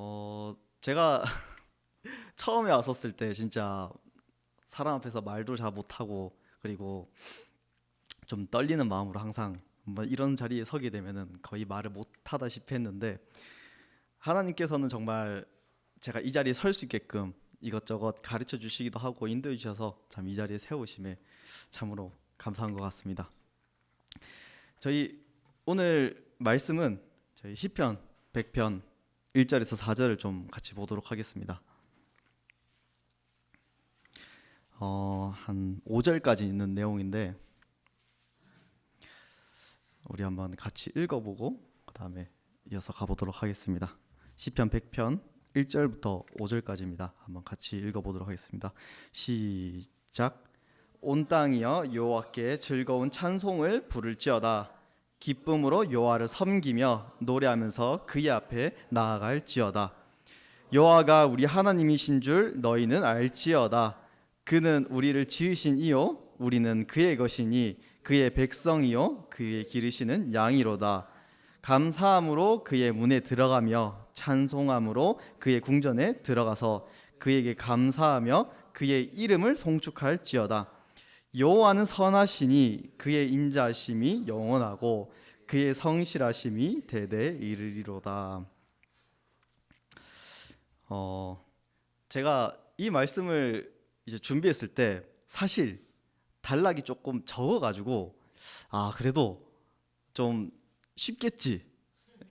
어 제가 처음에 왔었을 때 진짜 사람 앞에서 말도 잘 못하고 그리고 좀 떨리는 마음으로 항상 뭐 이런 자리에 서게 되면은 거의 말을 못하다시피 했는데 하나님께서는 정말 제가 이 자리에 설 수 있게끔 이것저것 가르쳐 주시기도 하고 인도해 주셔서 참 이 자리에 세우심에 참으로 감사한 것 같습니다. 저희 오늘 말씀은 저희 시편 100편 1절에서 4절을 좀 같이 보도록 하겠습니다. 어, 한 5절까지 있는 내용인데 우리 한번 같이 읽어보고 그다음에 이어서 가보도록 하겠습니다. 시편 100편 1절부터 5절까지입니다. 한번 같이 읽어보도록 하겠습니다. 시작. 온 땅이여 여호와께 즐거운 찬송을 부를지어다. 기쁨으로 여호와를 섬기며 노래하면서 그의 앞에 나아갈지어다. 여호와가 우리 하나님이신 줄 너희는 알지어다. 그는 우리를 지으신 이요 우리는 그의 것이니 그의 백성이요 그의 기르시는 양이로다. 감사함으로 그의 문에 들어가며 찬송함으로 그의 궁전에 들어가서 그에게 감사하며 그의 이름을 송축할지어다. 여호와는 선하시니 그의 인자심이 영원하고 그의 성실하심이 대대 이르리로다. 어 제가 이 말씀을 이제 준비했을 때 사실 단락이 조금 적어가지고 아 그래도 좀 쉽겠지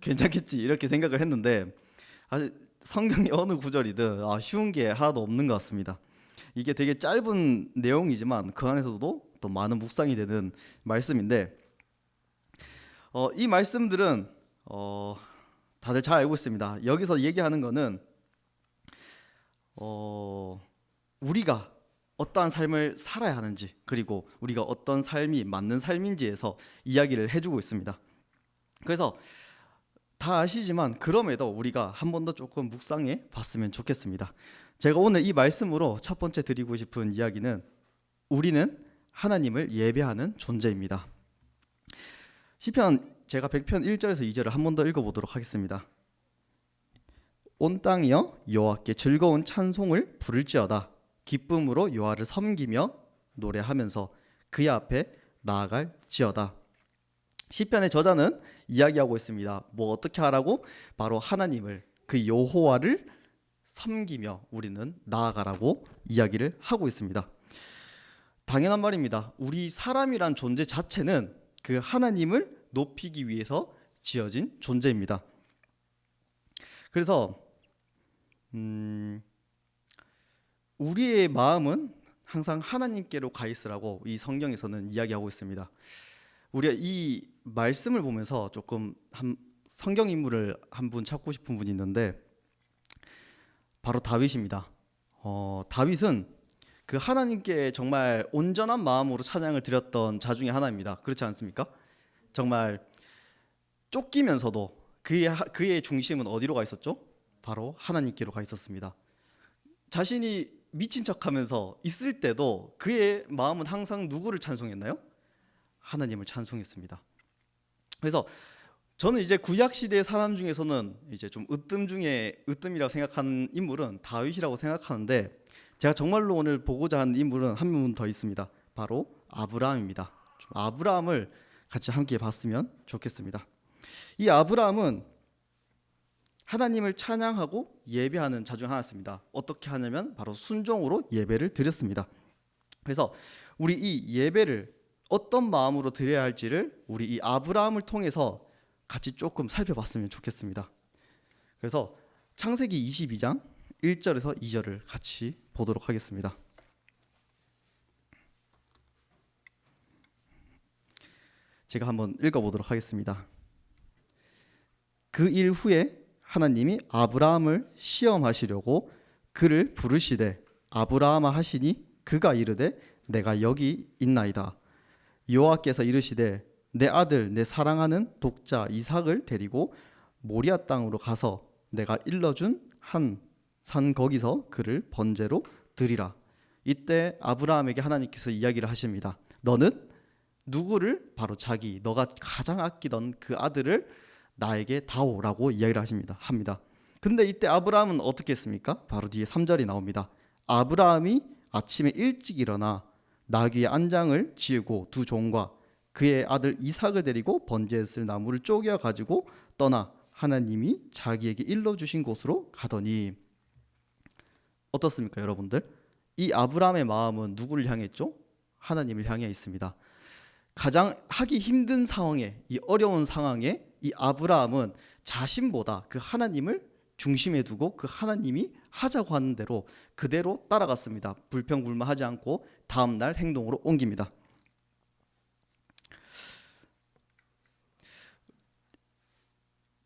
괜찮겠지 이렇게 생각을 했는데 아 성경의 어느 구절이든 아, 쉬운 게 하나도 없는 것 같습니다. 이게 되게 짧은 내용이지만 그 안에서도 또 많은 묵상이 되는 말씀인데 어, 이 말씀들은 어, 다들 잘 알고 있습니다. 여기서 얘기하는 거는 어, 우리가 어떠한 삶을 살아야 하는지 그리고 우리가 어떤 삶이 맞는 삶인지에서 이야기를 해주고 있습니다. 그래서 다 아시지만 그럼에도 우리가 한 번 더 조금 묵상해 봤으면 좋겠습니다. 제가 오늘 이 말씀으로 첫 번째 드리고 싶은 이야기는 우리는 하나님을 예배하는 존재입니다. 시편 제가 100편 1절에서 2절을 한 번 더 읽어 보도록 하겠습니다. 온 땅이여 여호와께 즐거운 찬송을 부를지어다 기쁨으로 여호와를 섬기며 노래하면서 그의 앞에 나아갈지어다. 시편의 저자는 이야기하고 있습니다. 뭐 어떻게 하라고? 바로 하나님을 그 여호와를 섬기며 우리는 나아가라고 이야기를 하고 있습니다. 당연한 말입니다. 우리 사람이란 존재 자체는 그 하나님을 높이기 위해서 지어진 존재입니다. 그래서 음, 우리의 마음은 항상 하나님께로 가 있으라고 이 성경에서는 이야기하고 있습니다. 우리가 이 말씀을 보면서 조금 한 성경 인물을 한 분 찾고 싶은 분이 있는데 바로 다윗입니다. 어, 다윗은 그 하나님께 정말 온전한 마음으로 찬양을 드렸던 자 중에 하나입니다. 그렇지 않습니까? 정말 쫓기면서도 그의 그의 중심은 어디로 가 있었죠? 바로 하나님께로 가 있었습니다. 자신이 미친 척하면서 있을 때도 그의 마음은 항상 누구를 찬송했나요? 하나님을 찬송했습니다. 그래서 저는 이제 구약 시대 사람 중에서는 이제 좀 으뜸 중에 으뜸이라고 생각하는 인물은 다윗이라고 생각하는데 제가 정말로 오늘 보고자 하는 인물은 한 분 더 있습니다. 바로 아브라함입니다. 좀 아브라함을 같이 함께 봤으면 좋겠습니다. 이 아브라함은 하나님을 찬양하고 예배하는 자 중 하나였습니다. 어떻게 하냐면 바로 순종으로 예배를 드렸습니다. 그래서 우리 이 예배를 어떤 마음으로 드려야 할지를 우리 이 아브라함을 통해서 같이 조금 살펴봤으면 좋겠습니다. 그래서 창세기 22장 1절에서 2절을 같이 보도록 하겠습니다. 제가 한번 읽어보도록 하겠습니다. 그 일 후에 하나님이 아브라함을 시험하시려고 그를 부르시되 아브라함아 하시니 그가 이르되 내가 여기 있나이다. 여호와께서 이르시되 내 아들 내 사랑하는 독자 이삭을 데리고 모리아 땅으로 가서 내가 일러준 한 산 거기서 그를 번제로 드리라. 이때 아브라함에게 하나님께서 이야기를 하십니다. 너는 누구를 바로 자기 너가 가장 아끼던 그 아들을 나에게 다오라고 이야기를 하십니다. 합니다. 근데 이때 아브라함은 어떻게 했습니까? 바로 뒤에 3절이 나옵니다. 아브라함이 아침에 일찍 일어나 나귀의 안장을 지우고 두 종과 그의 아들 이삭을 데리고 번제에 쓸 나무를 쪼개어 가지고 떠나 하나님이 자기에게 일러 주신 곳으로 가더니 어떻습니까, 여러분들? 이 아브라함의 마음은 누구를 향했죠? 하나님을 향해 있습니다. 가장 하기 힘든 상황에 이 어려운 상황에 이 아브라함은 자신보다 그 하나님을 중심에 두고 그 하나님이 하자고 하는 대로 그대로 따라갔습니다. 불평불만하지 않고 다음 날 행동으로 옮깁니다.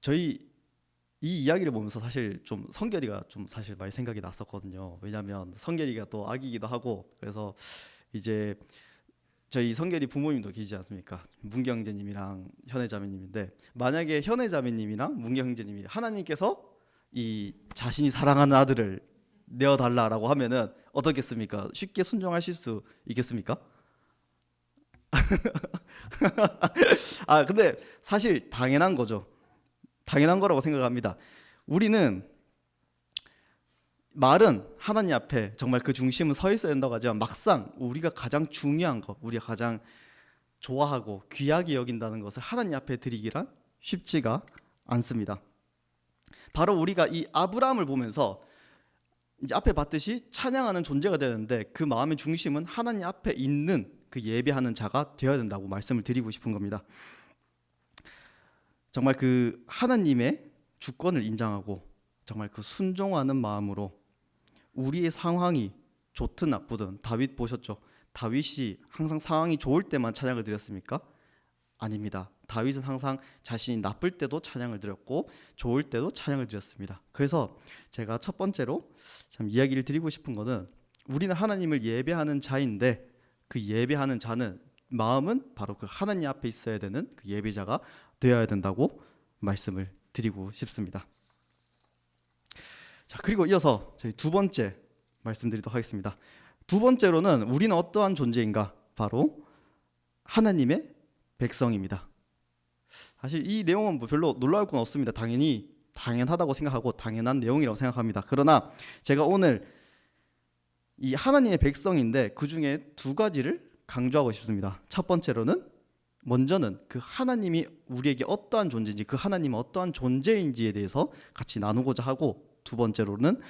저희 이 이야기를 보면서 사실 좀 성결이가 좀 사실 많이 생각이 났었거든요. 왜냐하면 성결이가 또 아기기도 하고 그래서 이제 저희 성결이 부모님도 계시지 않습니까? 문경 형제님이랑 현애 자매님인데 만약에 현애 자매님이랑 문경 형제님이 하나님께서 이 자신이 사랑하는 아들을 내어 달라라고 하면은 어떻겠습니까? 쉽게 순종하실 수 있겠습니까? 아 근데 사실 당연한 거죠. 당연한 거라고 생각합니다. 우리는 말은 하나님 앞에 정말 그 중심은 서 있어야 된다고 하지만 막상 우리가 가장 중요한 것, 우리가 가장 좋아하고 귀하게 여긴다는 것을 하나님 앞에 드리기란 쉽지가 않습니다. 바로 우리가 이 아브라함을 보면서 이제 앞에 봤듯이 찬양하는 존재가 되는데 그 마음의 중심은 하나님 앞에 있는 그 예배하는 자가 되어야 된다고 말씀을 드리고 싶은 겁니다. 정말 그 하나님의 주권을 인정하고 정말 그 순종하는 마음으로 우리의 상황이 좋든 나쁘든 다윗 보셨죠? 다윗이 항상 상황이 좋을 때만 찬양을 드렸습니까? 아닙니다. 다윗은 항상 자신이 나쁠 때도 찬양을 드렸고 좋을 때도 찬양을 드렸습니다. 그래서 제가 첫 번째로 참 이야기를 드리고 싶은 것은 우리는 하나님을 예배하는 자인데 그 예배하는 자는 마음은 바로 그 하나님 앞에 있어야 되는 그 예배자가 되어야 된다고 말씀을 드리고 싶습니다. 자, 그리고 이어서 저희 두 번째 말씀드리도록 하겠습니다. 두 번째로는 우리는 어떠한 존재인가? 바로 하나님의 백성입니다. 사실 이 내용은 뭐 별로 놀라울 건 없습니다. 당연히 당연하다고 생각하고 당연한 내용이라고 생각합니다. 그러나 제가 오늘 이 하나님의 백성인데 그 중에 두 가지를 강조하고 싶습니다. 첫 번째로는 먼저는 그 하나님이 우리에게 어떠한 존재인지 그 하나님은 어떠한 존재인지에 대해서 같이 나누고자 하고 두 번째로는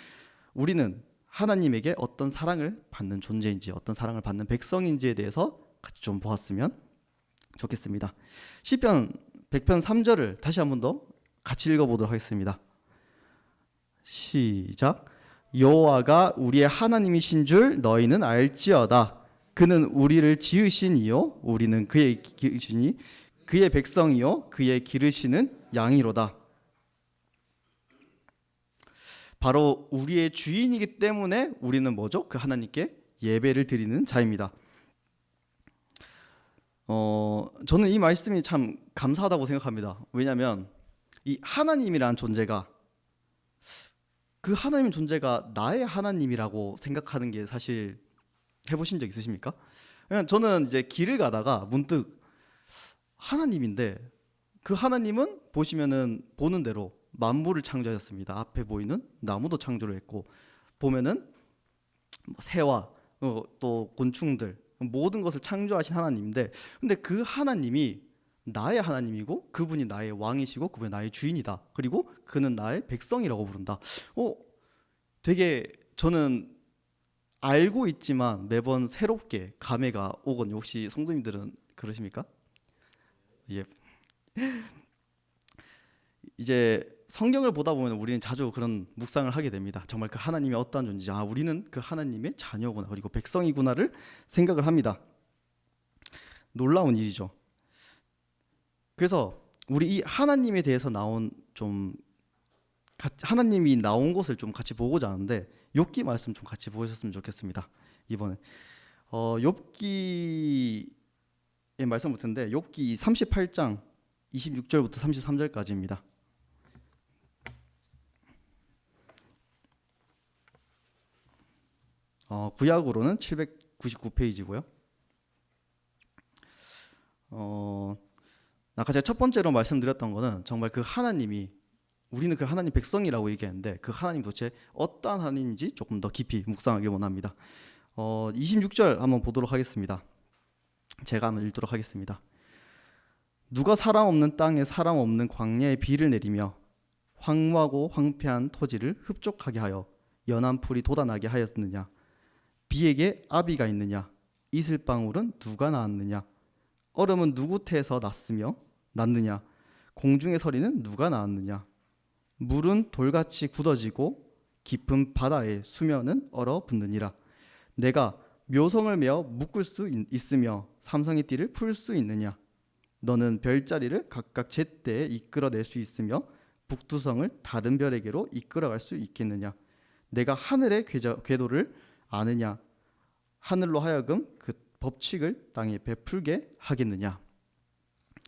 우리는 하나님에게 어떤 사랑을 받는 존재인지 어떤 사랑을 받는 백성인지에 대해서 같이 좀 보았으면 좋겠습니다. 시편 100편 3절을 다시 한 번 더 같이 읽어보도록 하겠습니다. 시작. 여호와가 우리의 하나님이신 줄 너희는 알지어다. 그는 우리를 지으신 이요 우리는 그의 기르시니 그의 백성이요 그의 기르시는 양이로다. 바로 우리의 주인이기 때문에 우리는 뭐죠? 그 하나님께 예배를 드리는 자입니다. 어, 저는 이 말씀이 참 감사하다고 생각합니다. 왜냐하면 이 하나님이라는 존재가 그 하나님 존재가 나의 하나님이라고 생각하는 게 사실 해보신 적 있으십니까? 그냥 저는 이제 길을 가다가 문득 하나님인데 그 하나님은 보시면은 보는 대로 만물을 창조하셨습니다. 앞에 보이는 나무도 창조를 했고 보면은 뭐 새와 어, 또 곤충들 모든 것을 창조하신 하나님인데 근데 그 하나님이 나의 하나님이고 그분이 나의 왕이시고 그분이 나의 주인이다. 그리고 그는 나의 백성이라고 부른다. 어 되게 저는 알고 있지만 매번 새롭게 감회가 오거든요. 혹시 성도님들은 그러십니까? 예. 이제 성경을 보다 보면 우리는 자주 그런 묵상을 하게 됩니다. 정말 그 하나님이 어떠한 존재지? 아, 우리는 그 하나님의 자녀구나. 그리고 백성이구나를 생각을 합니다. 놀라운 일이죠. 그래서 우리 이 하나님에 대해서 나온 좀 하나님이 나온 것을 좀 같이 보고자 하는데 욥기 말씀 좀 같이 보셨으면 좋겠습니다. 이번에 어 욥기의 말씀 못했는데 욥기 38장 26절부터 33절까지입니다. 어, 구약으로는 799페이지고요. 어, 아까 제가 첫 번째로 말씀드렸던 거는 정말 그 하나님이 우리는 그 하나님 백성이라고 얘기하는데 그 하나님 도대체 어떠한 하나님인지 조금 더 깊이 묵상하길 원합니다. 어, 26절 한번 보도록 하겠습니다. 제가 한번 읽도록 하겠습니다. 누가 사람 없는 땅에 사람 없는 광야에 비를 내리며 황무하고 황폐한 토지를 흡족하게 하여 연한 풀이 돋아나게 하였느냐 비에게 아비가 있느냐? 이슬방울은 누가 낳았느냐? 얼음은 누구 태에서 났으며 났느냐? 공중의 서리는 누가 낳았느냐? 물은 돌같이 굳어지고 깊은 바다의 수면은 얼어붙느니라. 내가 묘성을 메어 묶을 수 있- 있으며 삼성의 띠를 풀 수 있느냐? 너는 별자리를 각각 제때에 이끌어낼 수 있으며 북두성을 다른 별에게로 이끌어갈 수 있겠느냐? 내가 하늘의 궤도를 아느냐 하늘로 하여금 그 법칙을 땅에 베풀게 하겠느냐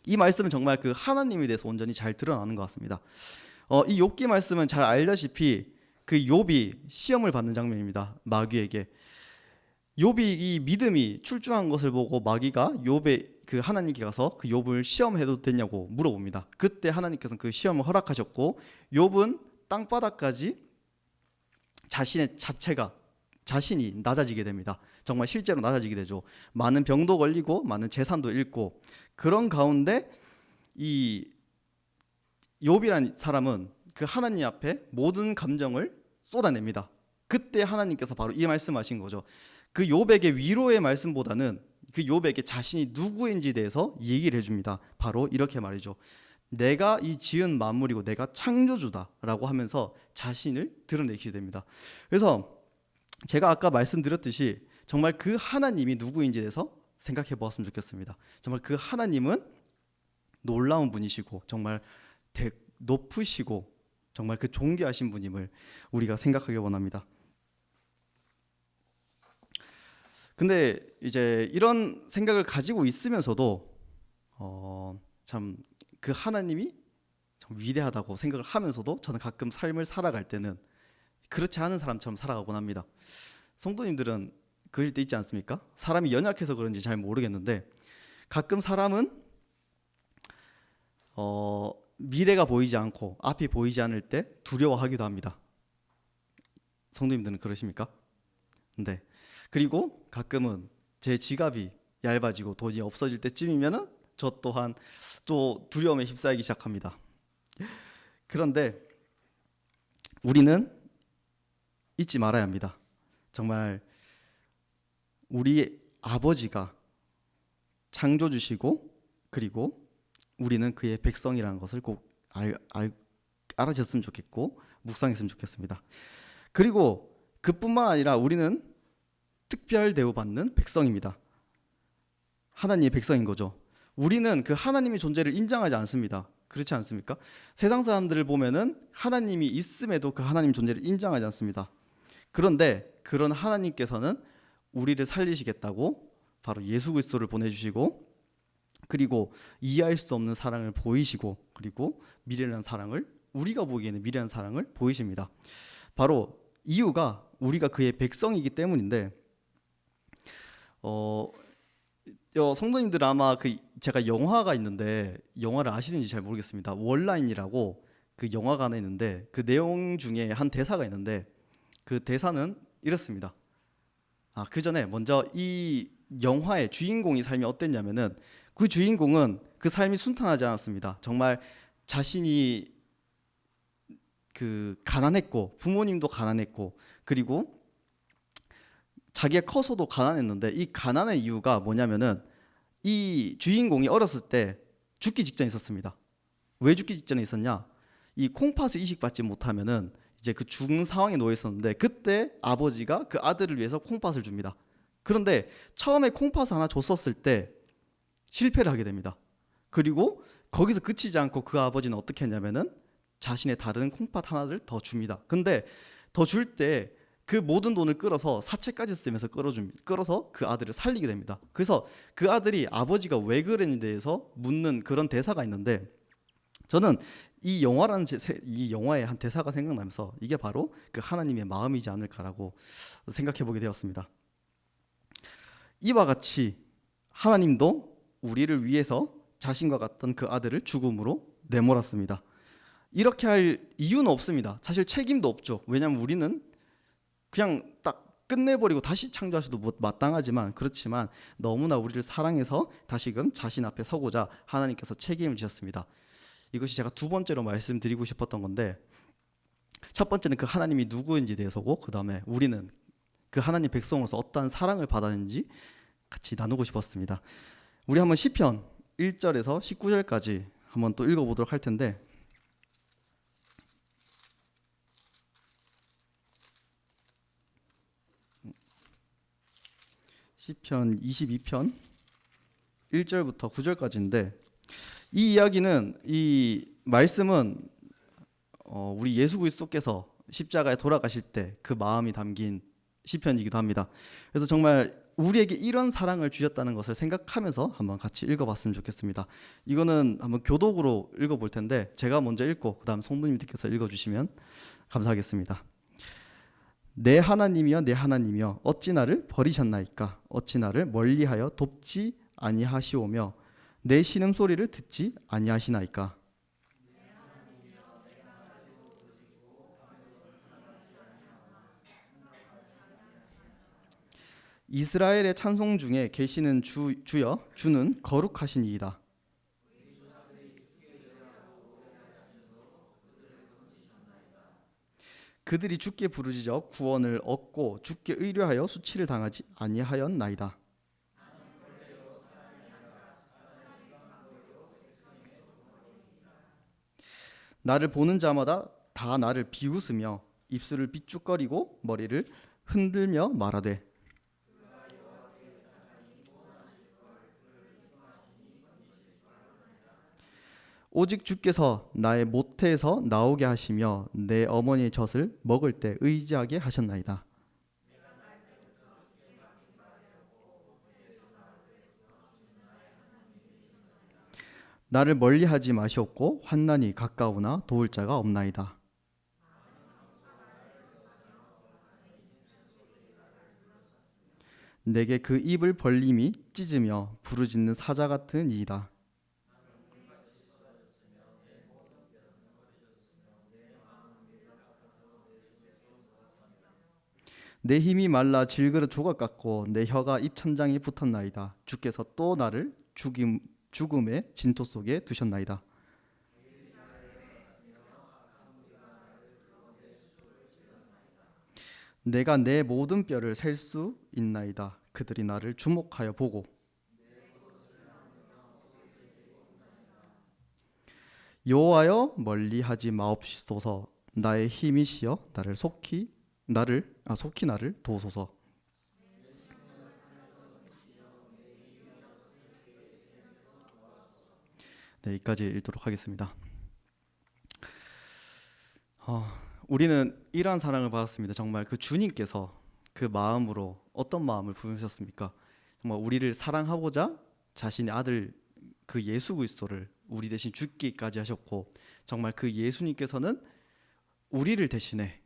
이 말씀은 정말 그 하나님에 대해서 온전히 잘 드러나는 것 같습니다. 어, 이 욥기 말씀은 잘 알다시피 그 욥이 시험을 받는 장면입니다. 마귀에게 욥이 이 믿음이 출중한 것을 보고 마귀가 욥의 그 하나님께 가서 그 욥을 시험해도 되냐고 물어봅니다. 그때 하나님께서는 그 시험을 허락하셨고 욥은 땅바닥까지 자신의 자체가 자신이 낮아지게 됩니다. 정말 실제로 낮아지게 되죠. 많은 병도 걸리고 많은 재산도 잃고 그런 가운데 이 욥이란 사람은 그 하나님 앞에 모든 감정을 쏟아냅니다. 그때 하나님께서 바로 이 말씀하신 거죠. 그 욥에게 위로의 말씀보다는 그 욥에게 자신이 누구인지에 대해서 얘기를 해줍니다. 바로 이렇게 말이죠. 내가 이 지은 만물이고 내가 창조주다라고 하면서 자신을 드러내게 됩니다. 그래서 제가 아까 말씀드렸듯이 정말 그 하나님이 누구인지에 대해서 생각해 보았으면 좋겠습니다. 정말 그 하나님은 놀라운 분이시고 정말 대, 높으시고 정말 그 존귀하신 분임을 우리가 생각하길 원합니다. 근데 이제 이런 생각을 가지고 있으면서도 어, 참 그 하나님이 참 위대하다고 생각을 하면서도 저는 가끔 삶을 살아갈 때는 그렇지 않은 사람처럼 살아가곤 합니다. 성도님들은 그럴 때 있지 않습니까? 사람이 연약해서 그런지 잘 모르겠는데 가끔 사람은 어, 미래가 보이지 않고 앞이 보이지 않을 때 두려워하기도 합니다. 성도님들은 그러십니까? 네. 그리고 가끔은 제 지갑이 얇아지고 돈이 없어질 때쯤이면은 저 또한 또 두려움에 휩싸이기 시작합니다. 그런데 우리는 잊지 말아야 합니다. 정말 우리 아버지가 창조 주시고 그리고 우리는 그의 백성이라는 것을 꼭 알, 알, 알아줬으면 좋겠고 묵상했으면 좋겠습니다. 그리고 그뿐만 아니라 우리는 특별 대우받는 백성입니다. 하나님의 백성인 거죠. 우리는 그 하나님의 존재를 인정하지 않습니다. 그렇지 않습니까? 세상 사람들을 보면은 하나님이 있음에도 그 하나님 존재를 인정하지 않습니다. 그런데 그런 하나님께서는 우리를 살리시겠다고 바로 예수 그리스도를 보내주시고 그리고 이해할 수 없는 사랑을 보이시고 그리고 미련한 사랑을 우리가 보기에는 미련한 사랑을 보이십니다. 바로 이유가 우리가 그의 백성이기 때문인데 어, 어, 성도님들 아마 그 제가 영화가 있는데 영화를 아시는지 잘 모르겠습니다. 월라인이라고 그 하나 있는데 그 내용 중에 한 대사가 있는데 그 대사는 이렇습니다. 아, 그 전에 먼저 이 영화의 주인공이 삶이 어땠냐면은 그 주인공은 그 삶이 순탄하지 않았습니다. 정말 자신이 그 가난했고 부모님도 가난했고 그리고 자기가 커서도 가난했는데 이 가난의 이유가 뭐냐면은 이 주인공이 어렸을 때 죽기 직전에 있었습니다. 왜 죽기 직전에 있었냐? 이 콩팥을 이식받지 못하면은 이제 그 죽는 상황에 놓여 있었는데 그때 아버지가 그 아들을 위해서 콩팥을 줍니다. 그런데 처음에 콩팥 하나 줬었을 때 실패를 하게 됩니다. 그리고 거기서 그치지 않고 그 아버지는 어떻게 했냐면은 자신의 다른 콩팥 하나를 더 줍니다. 근데 더 줄 때 그 모든 돈을 끌어서 사채까지 쓰면서 끌어줍 끌어서 그 아들을 살리게 됩니다. 그래서 그 아들이 아버지가 왜 그랬는지 대해서 묻는 그런 대사가 있는데 저는 이 영화라는 제, 세- 이 영화의 한 대사가 생각나면서 이게 바로 그 하나님의 마음이지 않을까라고 생각해 보게 되었습니다. 이와 같이 하나님도 우리를 위해서 자신과 같던 그 아들을 죽음으로 내몰았습니다. 이렇게 할 이유는 없습니다. 사실 책임도 없죠. 왜냐하면 우리는 그냥 딱 끝내버리고 다시 창조하셔도 뭐- 마땅하지만 그렇지만 너무나 우리를 사랑해서 다시금 자신 앞에 서고자 하나님께서 책임을 지셨습니다. 이것이 제가 두 번째로 말씀드리고 싶었던 건데 첫 번째는 그 하나님이 누구인지 대해서고 그 다음에 우리는 그 하나님 백성으로서 어떠한 사랑을 받았는지 같이 나누고 싶었습니다. 우리 한번 시편 1절에서 19절까지 한번 또 읽어보도록 할 텐데 시편 22편 1절부터 9절까지인데 이 이야기는 이 말씀은 어, 우리 예수 그리스도께서 십자가에 돌아가실 때 그 마음이 담긴 시편이기도 합니다. 그래서 정말 우리에게 이런 사랑을 주셨다는 것을 생각하면서 한번 같이 읽어봤으면 좋겠습니다. 이거는 한번 교독으로 읽어볼 텐데 제가 먼저 읽고 그다음 성도님들께서 읽어주시면 감사하겠습니다. 내 하나님이여 내 하나님이여 어찌 나를 버리셨나이까 어찌 나를 멀리하여 돕지 아니하시오며 내 신음 소리를 듣지 아니하시나이까 이스라엘의 찬송 중에 계시는 주, 주여 주는 거룩하신 이이다. 그들이 주께 부르짖어 구원을 얻고 주께 의뢰하여 수치를 당하지 아니하였나이다. 나를 보는 자마다 다 나를 비웃으며 입술을 삐죽거리고 머리를 흔들며 말하되 오직 주께서 나의 모태에서 나오게 하시며 내 어머니의 젖을 먹을 때 의지하게 하셨나이다. 나를 멀리하지 마시옵고 환난이 가까우나 도울 자가 없나이다. 내게 그 입을 벌림이 찢으며 부르짖는 사자 같은 이이다. 내 힘이 말라 질그릇 조각 같고 내 혀가 입 천장에 붙었나이다. 주께서 또 나를 죽임 죽음의 진토 속에 두셨나이다. 내가 내 모든 뼈를 셀 수 있나이다. 그들이 나를 주목하여 보고 여호와여 멀리하지 마옵소서 나의 힘이시여 나를 속히 나를 아 속히 나를 도우소서. 네, 여기까지 읽도록 하겠습니다. 어, 우리는 이러한 사랑을 받았습니다. 정말 그 주님께서 그 마음으로 어떤 마음을 부으셨습니까? 정말 우리를 사랑하고자 자신의 아들 그 예수 그리스도를 우리 대신 죽기까지 하셨고 정말 그 예수님께서는 우리를 대신해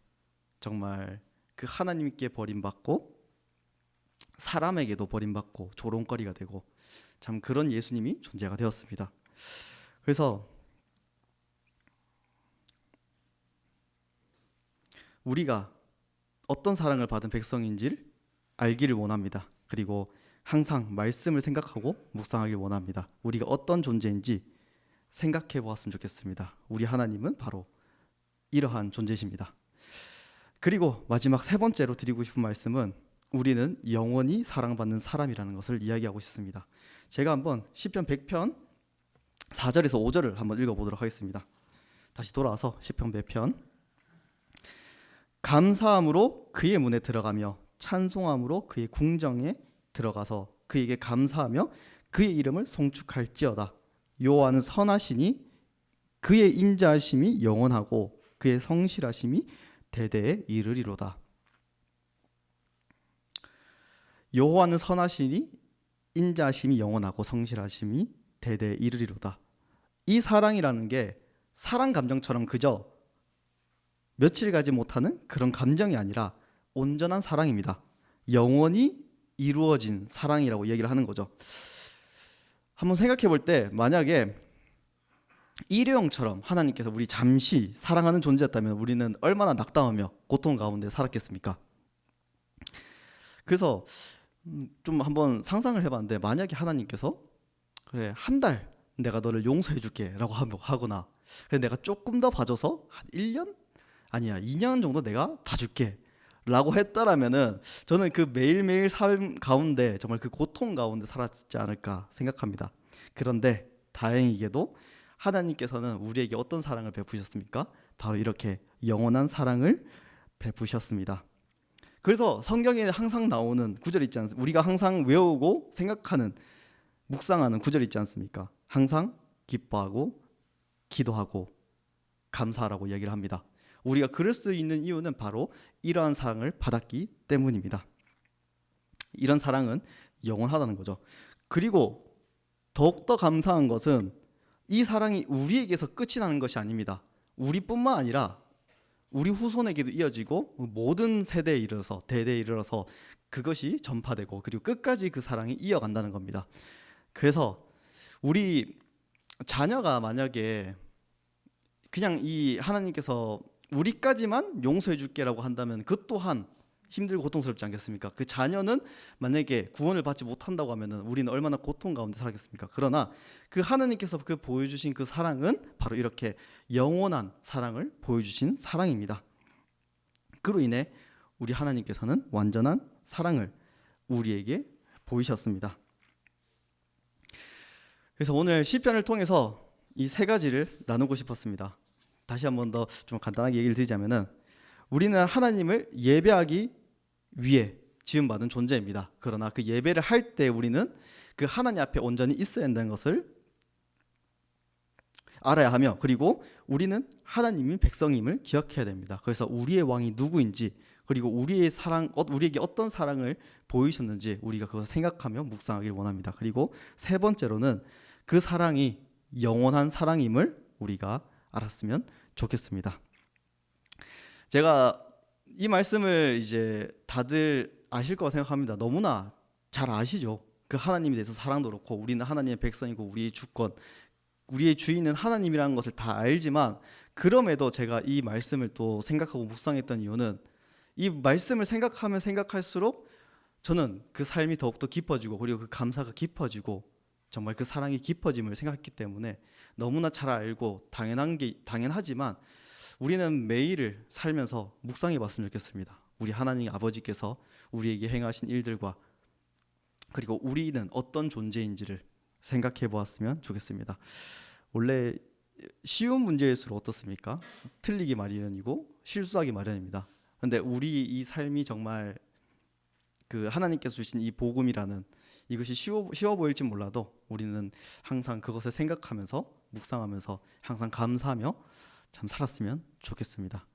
정말 그 하나님께 버림받고 사람에게도 버림받고 조롱거리가 되고 참 그런 예수님이 존재가 되었습니다. 그래서 우리가 어떤 사랑을 받은 백성인지를 알기를 원합니다. 그리고 항상 말씀을 생각하고 묵상하길 원합니다. 우리가 어떤 존재인지 생각해 보았으면 좋겠습니다. 우리 하나님은 바로 이러한 존재십니다. 그리고 마지막 세 번째로 드리고 싶은 말씀은 우리는 영원히 사랑받는 사람이라는 것을 이야기하고 싶습니다. 제가 한번 시편 100편 4절에서 5절을 한번 읽어 보도록 하겠습니다. 다시 돌아와서 시편 100편 감사함으로 그의 문에 들어가며 찬송함으로 그의 궁정에 들어가서 그에게 감사하며 그의 이름을 송축할지어다. 여호와는 선하시니 그의 인자하심이 영원하고 그의 성실하심이 대대에 이르리로다. 여호와는 선하시니 인자하심이 영원하고 성실하심이 대대에 이르리로다. 이 사랑이라는 게 사랑 감정처럼 그저 며칠 가지 못하는 그런 감정이 아니라 온전한 사랑입니다. 영원히 이루어진 사랑이라고 얘기를 하는 거죠. 한번 생각해 볼 때 만약에 일회용처럼 하나님께서 우리 잠시 사랑하는 존재였다면 우리는 얼마나 낙담하며 고통 가운데 살았겠습니까? 그래서 음, 좀 한번 상상을 해봤는데 만약에 하나님께서 그래 한 달 내가 너를 용서해 줄게라고 하며- 하거나 그래 내가 조금 더 봐줘서 한 1년 아니야 2년 정도 내가 봐줄게. 라고 했다라면은 저는 그 매일매일 삶 가운데 정말 그 고통 가운데 살았지 않을까 생각합니다. 그런데 다행히게도 하나님께서는 우리에게 어떤 사랑을 베푸셨습니까? 바로 이렇게 영원한 사랑을 베푸셨습니다. 그래서 성경에 항상 나오는 구절 있지 않습니까? 우리가 항상 외우고 생각하는 묵상하는 구절 있지 않습니까? 항상 기뻐하고 기도하고 감사하라고 이야기를 합니다. 우리가 그럴 수 있는 이유는 바로 이러한 사랑을 받았기 때문입니다. 이런 사랑은 영원하다는 거죠. 그리고 더욱더 감사한 것은 이 사랑이 우리에게서 끝이 나는 것이 아닙니다. 우리뿐만 아니라 우리 후손에게도 이어지고 모든 세대에 이르러서 대대에 이르러서 그것이 전파되고 그리고 끝까지 그 사랑이 이어간다는 겁니다. 그래서 우리 자녀가 만약에 그냥 이 하나님께서 우리까지만 용서해 줄게라고 한다면 그 또한 힘들고 고통스럽지 않겠습니까? 그 자녀는 만약에 구원을 받지 못한다고 하면은 우리는 얼마나 고통 가운데 살겠습니까? 그러나 그 하나님께서 그 보여주신 그 사랑은 바로 이렇게 영원한 사랑을 보여주신 사랑입니다. 그로 인해 우리 하나님께서는 완전한 사랑을 우리에게 보이셨습니다. 그래서 오늘 시편을 통해서 이 세 가지를 나누고 싶었습니다. 다시 한 번 더 좀 간단하게 얘기를 드리자면은 우리는 하나님을 예배하기 위해 지음 받은 존재입니다. 그러나 그 예배를 할 때 우리는 그 하나님 앞에 온전히 있어야 한다는 것을 알아야 하며 그리고 우리는 하나님이 백성임을 기억해야 됩니다. 그래서 우리의 왕이 누구인지 그리고 우리의 사랑 어, 우리에게 어떤 사랑을 보이셨는지 우리가 그것을 생각하며 묵상하길 원합니다. 그리고 세 번째로는 그 사랑이 영원한 사랑임을 우리가 알았으면 좋겠습니다. 제가 이 말씀을 이제 다들 아실 거라 생각합니다. 너무나 잘 아시죠. 그 하나님에 대해서 사랑도 그렇고 우리는 하나님의 백성이고 우리의 주권, 우리의 주인은 하나님이라는 것을 다 알지만 그럼에도 제가 이 말씀을 또 생각하고 묵상했던 이유는 이 말씀을 생각하면 생각할수록 저는 그 삶이 더욱더 깊어지고 그리고 그 감사가 깊어지고 정말 그 사랑이 깊어짐을 생각했기 때문에 너무나 잘 알고 당연한 게 당연하지만 우리는 매일을 살면서 묵상해 봤으면 좋겠습니다. 우리 하나님 아버지께서 우리에게 행하신 일들과 그리고 우리는 어떤 존재인지를 생각해 보았으면 좋겠습니다. 원래 쉬운 문제일수록 어떻습니까? 틀리기 마련이고 실수하기 마련입니다. 근데 우리 이 삶이 정말 그 하나님께서 주신 이 복음이라는 이것이 쉬워, 쉬워 보일지 몰라도 우리는 항상 그것을 생각하면서 묵상하면서 항상 감사하며 참 살았으면 좋겠습니다.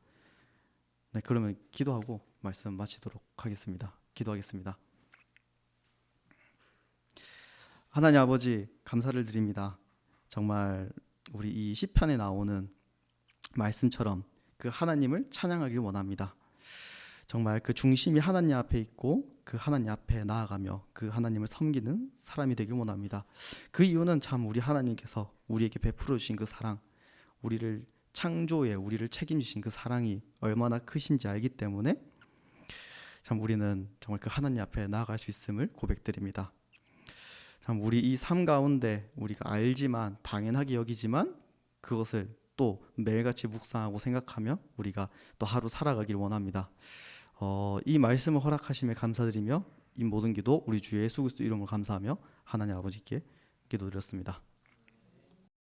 네, 그러면 기도하고 말씀 마치도록 하겠습니다. 기도하겠습니다. 하나님 아버지 감사를 드립니다. 정말 우리 이 시편에 나오는 말씀처럼 그 하나님을 찬양하길 원합니다. 정말 그 중심이 하나님 앞에 있고 그 하나님 앞에 나아가며 그 하나님을 섬기는 사람이 되길 원합니다. 그 이유는 참 우리 하나님께서 우리에게 베풀어 주신 그 사랑, 우리를 창조에 우리를 책임지신 그 사랑이 얼마나 크신지 알기 때문에 참 우리는 정말 그 하나님 앞에 나아갈 수 있음을 고백드립니다. 참 우리 이 삶 가운데 우리가 알지만 당연하게 여기지만 그것을 또 매일같이 묵상하고 생각하며 우리가 또 하루 살아가길 원합니다. 어, 이 말씀을 허락하심에 감사드리며 이 모든 기도 우리 주 예수 그리스도 이름으로 감사하며 하나님 아버지께 기도드렸습니다.